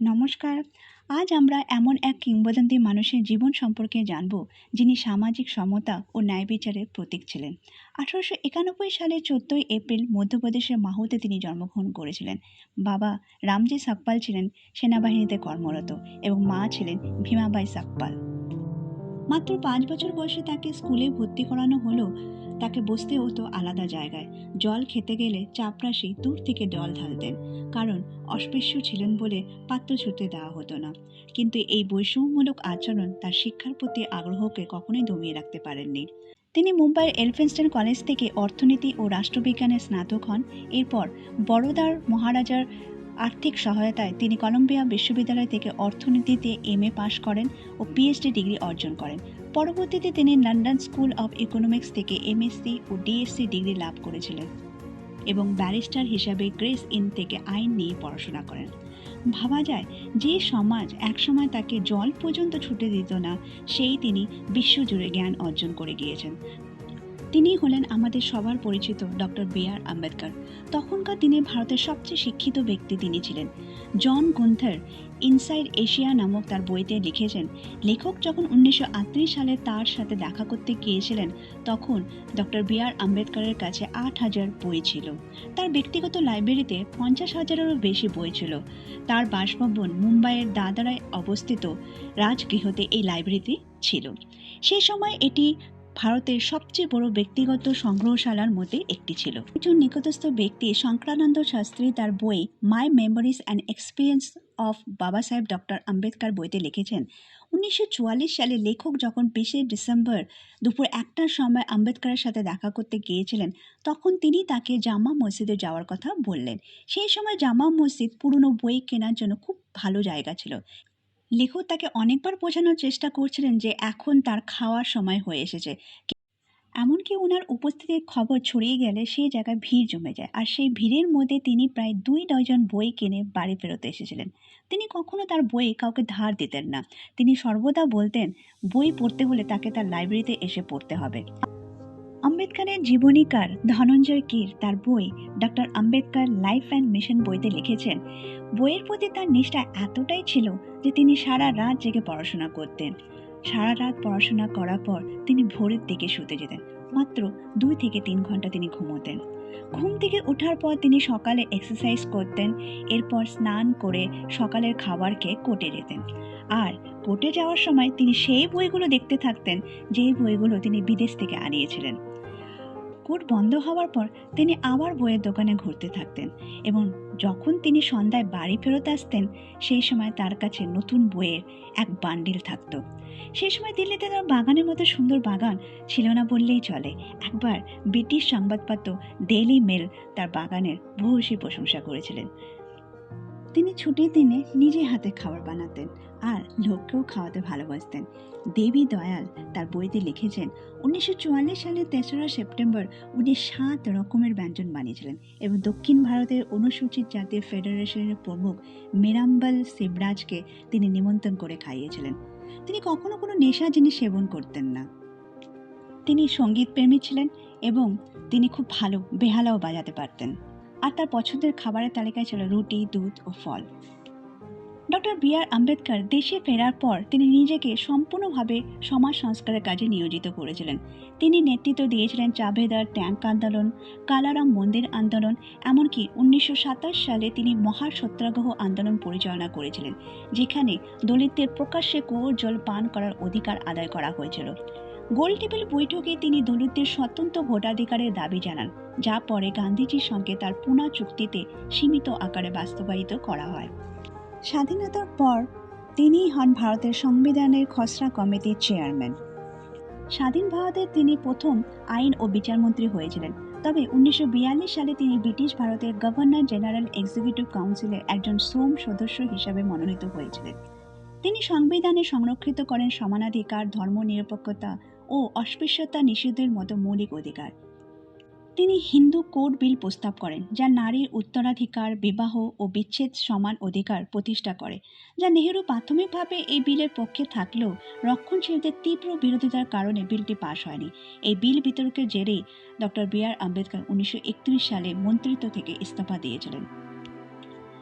নমস্কার। আজ আমরা এমন এক কিংবদন্তি মানুষের জীবন সম্পর্কে জানব, যিনি সামাজিক সমতা ও ন্যায় বিচারের প্রতীক ছিলেন। আঠারোশো একানব্বই সালের চোদ্দই এপ্রিল মধ্যপ্রদেশের মাহুতে তিনি জন্মগ্রহণ করেছিলেন। বাবা রামজি সাকপাল ছিলেন সেনাবাহিনীতে কর্মরত এবং মা ছিলেন ভীমাবাই সাকপাল। মাত্র পাঁচ বছর বয়সে তাকে স্কুলে ভর্তি করানো হলেও তাকে বসতে হতো আলাদা জায়গায়। জল খেতে গেলে চাপরাশি দূর থেকে জল ঢালতেন, কারণ অস্পৃশ্য ছিলেন বলে পাত্র ছুটতে দেওয়া হতো না। কিন্তু এই বৈষম্যমূলক আচরণ তার শিক্ষার প্রতি আগ্রহকে কখনোই দমিয়ে রাখতে পারেননি। তিনি মুম্বাইয়ের এলফিনস্টন কলেজ থেকে অর্থনীতি ও রাষ্ট্রবিজ্ঞানে স্নাতক হন। এরপর বড়োদার মহারাজার আর্থিক সহায়তায় তিনি কলম্বিয়া বিশ্ববিদ্যালয় থেকে অর্থনীতিতে এম এ পাশ করেন ও পিএইচডি ডিগ্রি অর্জন করেন। পরবর্তীতে তিনি লন্ডন স্কুল অব ইকোনমিক্স থেকে এমএসসি ও ডিএসসি ডিগ্রি লাভ করেছিলেন এবং ব্যারিস্টার হিসাবে গ্রেস ইন থেকে আইন নিয়ে পড়াশোনা করেন। ভাবা যায় যে সমাজ একসময় তাকে জল পর্যন্ত ছুটে দিত না, সেই তিনি বিশ্বজুড়ে জ্ঞান অর্জন করে গিয়েছেন। তিনি হলেন আমাদের সবার পরিচিত ডক্টর বি আর আম্বেদকর। তখনকার দিনে ভারতের সবচেয়ে শিক্ষিত ব্যক্তি তিনি ছিলেন। জন গুন্থার ইনসাইড এশিয়া নামক তার বইতে লিখেছেন, লেখক যখন উনিশশো আটত্রিশ সালে তার সাথে দেখা করতে গিয়েছিলেন, তখন ডক্টর বি আর আম্বেদকরের কাছে আট হাজার বই ছিল। তার ব্যক্তিগত লাইব্রেরিতে পঞ্চাশ হাজারেরও বেশি বই ছিল। তার বাসভবন মুম্বাইয়ের দাদারায় অবস্থিত রাজগৃহতে এই লাইব্রেরিটি ছিল। সে সময় এটি ভারতের সবচেয়ে বড় ব্যক্তিগত সংগ্রহশালার মধ্যে একটি ছিল। একজন নিকটস্থ ব্যক্তি শঙ্করানন্দ শাস্ত্রী তার বই my memories and experience of Baba Saheb doctor Ambedkar বইতে লিখেছেন। উনিশশো চুয়াল্লিশ সালে লেখক যখন বিশে ডিসেম্বর দুপুর একটার সময় আম্বেদকরের সাথে দেখা করতে গিয়েছিলেন, তখন তিনি তাকে জামা মসজিদে যাওয়ার কথা বললেন। সেই সময় জামা মসজিদ পুরনো বই কেনার জন্য খুব ভালো জায়গা ছিল। লেখক তাকে অনেকবার বোঝানোর চেষ্টা করছিলেন যে এখন তার খাওয়ার সময় হয়ে এসেছে। এমনকি ওনার উপস্থিতির খবর ছড়িয়ে গেলে সেই জায়গায় ভিড় জমে যায়। আর সেই ভিড়ের মধ্যে তিনি প্রায় দুই ডজন বই কিনে বাড়ি ফেরত এসেছিলেন। তিনি কখনো তার বই কাউকে ধার দিতেন না। তিনি সর্বদা বলতেন, বই পড়তে হলে তাকে তার লাইব্রেরিতে এসে পড়তে হবে। আম্বেদকরের জীবনীকার ধনঞ্জয় কীর তার বই doctor Ambedkar life and mission বইতে লিখেছেন। বইয়ের প্রতি তার নিষ্ঠা এতটাই ছিল যে তিনি সারা রাত জেগে পড়াশোনা করতেন। সারা রাত পড়াশোনা করার পর তিনি ভোরের দিকে শুতে যেতেন। মাত্র দুই থেকে তিন ঘণ্টা তিনি ঘুমোতেন। ঘুম থেকে ওঠার পর তিনি সকালে এক্সারসাইজ করতেন, এরপর স্নান করে সকালের খাবার খেয়ে কোর্টে যেতেন। আর কোর্টে যাওয়ার সময় তিনি সেই বইগুলো দেখতে থাকতেন, যেই বইগুলো তিনি বিদেশ থেকে আনিয়েছিলেন। কোর্ট বন্ধ হওয়ার পর তিনি আবার বইয়ের দোকানে ঘুরতে থাকতেন এবং যখন তিনি সন্ধ্যায় বাড়ি ফেরত আসতেন, সেই সময় তার কাছে নতুন বইয়ের এক বান্ডিল থাকত। সেই সময় দিল্লিতে তার বাগানের মতো সুন্দর বাগান ছিল না বললেই চলে। একবার ব্রিটিশ সংবাদপত্র ডেইলি মেল তার বাগানের ভূয়সী প্রশংসা করেছিলেন। তিনি ছুটির দিনে নিজে হাতে খাবার বানাতেন আর লোককেও খাওয়াতে ভালোবাসতেন। দেবী দয়াল তার বইতে লিখেছেন, উনিশশো চুয়াল্লিশ সালের তেসরা সেপ্টেম্বর উনি সাত রকমের ব্যঞ্জন বানিয়েছিলেন এবং দক্ষিণ ভারতের অনুসূচিত জাতীয় ফেডারেশনের প্রমুখ মিরাম্বল শিবরাজকে তিনি নিমন্ত্রণ করে খাইয়েছিলেন। তিনি কখনো কোনো নেশা জিনিস সেবন করতেন না। তিনি সংগীত প্রেমী ছিলেন এবং তিনি খুব ভালো বেহালাও বাজাতে পারতেন। আর তার পছন্দের খাবারের তালিকায় ছিল রুটি, দুধ ও ফল। ডক্টর বি আর আম্বেদকর দেশে ফেরার পর তিনি নিজেকে সম্পূর্ণভাবে সমাজ সংস্কারের কাজে নিয়োজিত করেছিলেন। তিনি নেতৃত্ব দিয়েছিলেন চাভেদার ট্যাঙ্ক আন্দোলন, কালারাম মন্দির আন্দোলন, এমনকি উনিশশো সাতাশ সালে তিনি মহা সত্যাগ্রহ আন্দোলন পরিচালনা করেছিলেন, যেখানে দলিতদের প্রকাশ্যে কুয়োর জল পান করার অধিকার আদায় করা হয়েছিল। গোল টেবিল বৈঠকে তিনি দলিতদের স্বতন্ত্র ভোটাধিকারের দাবি জানান, যা পরে গান্ধীজির সঙ্গে তার পুনা চুক্তিতে সীমিত আকারে বাস্তবায়িত করা হয়। স্বাধীনতার পর তিনি হন ভারতের সংবিধানের খসড়া কমিটির চেয়ারম্যান। স্বাধীন ভারতে তিনি প্রথম আইন ও বিচারমন্ত্রী হয়েছিলেন। তবে উনিশশো বিয়াল্লিশ সালে তিনি ব্রিটিশ ভারতের গভর্নর জেনারেল এক্সিকিউটিভ কাউন্সিলের একজন শ্রম সদস্য হিসাবে মনোনীত হয়েছিলেন। তিনি সংবিধানে সংরক্ষিত করেন সমানাধিকার ধর্মনিরপেক্ষতা ও অস্পৃশ্যতা নিষিদ্ধের মতো মৌলিক অধিকার। তিনি হিন্দু কোড বিল প্রস্তাব করেন, যা নারীর উত্তরাধিকার, বিবাহ ও বিচ্ছেদ সমান অধিকার প্রতিষ্ঠা করে, যা নেহেরু প্রাথমিকভাবে এই বিলের পক্ষে থাকলেও রক্ষণশীলদের তীব্র বিরোধিতার কারণে বিলটি পাশ হয়নি। এই বিল বিতর্কের জেরেই ডক্টর বি আর আম্বেদকর উনিশশো একত্রিশ সালে মন্ত্রিত্ব থেকে ইস্তফা দিয়েছিলেন।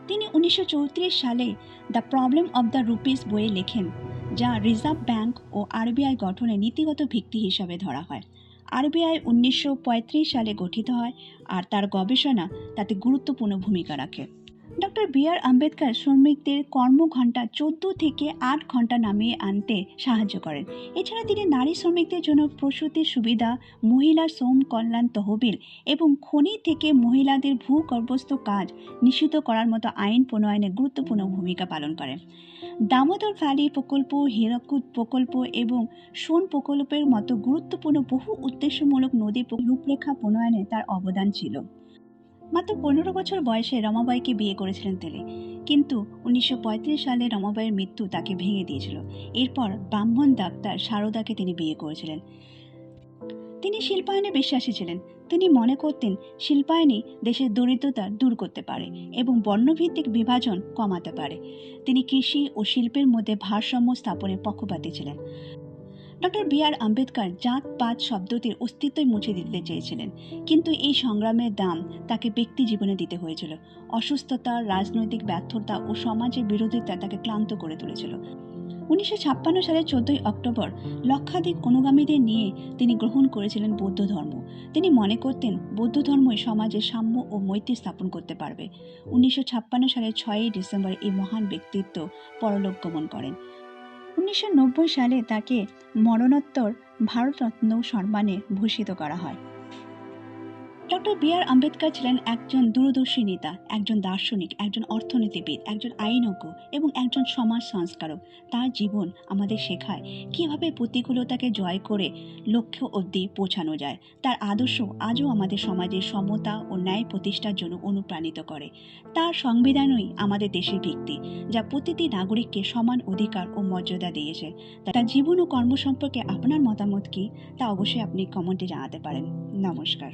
তিনি উনিশশো চৌত্রিশ সালে the problem of the rupees বইয়ে লেখেন, যা রিজার্ভ ব্যাংক ও আরবিআই গঠনে নীতিগত ভিত্তি হিসাবে ধরা হয়। আরবিআই উনিশশো পঁয়ত্রিশ সালে গঠিত হয় আর তার গবেষণা তাতে গুরুত্বপূর্ণ ভূমিকা রাখে। ডক্টর বি আর আম্বেদকর শ্রমিকদের কর্মঘণ্টা চোদ্দ থেকে আট ঘণ্টা নামিয়ে আনতে সাহায্য করেন। এছাড়া তিনি নারী শ্রমিকদের জন্য প্রসূতির সুবিধা, মহিলা শ্রম কল্যাণ তহবিল এবং খনি থেকে মহিলাদের ভূগর্ভস্থ কাজ নিষিদ্ধ করার মতো আইন প্রণয়নে গুরুত্বপূর্ণ ভূমিকা পালন করেন। দামোদর ভ্যালি প্রকল্প, হীরাকুদ প্রকল্প এবং সোন প্রকল্পের মতো গুরুত্বপূর্ণ বহু উদ্দেশ্যমূলক নদী রূপরেখা প্রণয়নে তার অবদান ছিল। মাত্র পনেরো বছর বয়সে রমাবাইকে বিয়ে করেছিলেন তিনি। কিন্তু উনিশশো পঁয়ত্রিশ সালে রমাবাইয়ের মৃত্যু তাকে ভেঙে দিয়েছিল। এরপর ব্রাহ্মণ ডাক্তার সারদাকে তিনি বিয়ে করেছিলেন। তিনি শিল্পায়নে বিশ্বাসী ছিলেন। তিনি মনে করতেন শিল্পায়নই দেশের দরিদ্রতা দূর করতে পারে এবং বর্ণভিত্তিক বিভাজন কমাতে পারে। তিনি কৃষি ও শিল্পের মধ্যে ভারসাম্য স্থাপনের পক্ষপাতী ছিলেন। ডক্টর বি আর আম্বেদকর জাত পাত শব্দটির অস্তিত্বই মুছে দিতে চেয়েছিলেন। কিন্তু এই সংগ্রামের দাম তাকে ব্যক্তি জীবনে দিতে হয়েছিল। অসুস্থতা, রাজনৈতিক ব্যর্থতা ও সমাজের বিরোধিতা তাকে ক্লান্ত করে তুলেছিল। উনিশশো ছাপ্পান্ন সালের চোদ্দই অক্টোবর লক্ষাধিক অনুগামীদের নিয়ে তিনি গ্রহণ করেছিলেন বৌদ্ধ ধর্ম। তিনি মনে করতেন বৌদ্ধ ধর্মই সমাজে সাম্য ও মৈত্রী স্থাপন করতে পারবে। উনিশশো ছাপ্পান্ন সালের ছয়ই ডিসেম্বর এই মহান ব্যক্তিত্ব পরলোক গমন করেন। উনিশশো নব্বই সালে তাকে মরণোত্তর ভারতরত্ন সম্মানে ভূষিত করা হয়। ডক্টর বি আর আম্বেদকর ছিলেন একজন দূরদর্শী নেতা, একজন দার্শনিক, একজন অর্থনীতিবিদ, একজন আইনজ্ঞ এবং একজন সমাজ সংস্কারক। তার জীবন আমাদের শেখায় কীভাবে প্রতিকূলতাকে জয় করে লক্ষ্য অবধি পৌঁছানো যায়। তার আদর্শ আজও আমাদের সমাজে সমতা ও ন্যায় প্রতিষ্ঠার জন্য অনুপ্রাণিত করে। তার সংবিধানই আমাদের দেশের ভিত্তি, যা প্রতিটি নাগরিককে সমান অধিকার ও মর্যাদা দিয়েছে। তার জীবন ও কর্ম সম্পর্কে আপনার মতামত কি? তা অবশ্যই আপনি কমেন্টে জানাতে পারেন। নমস্কার।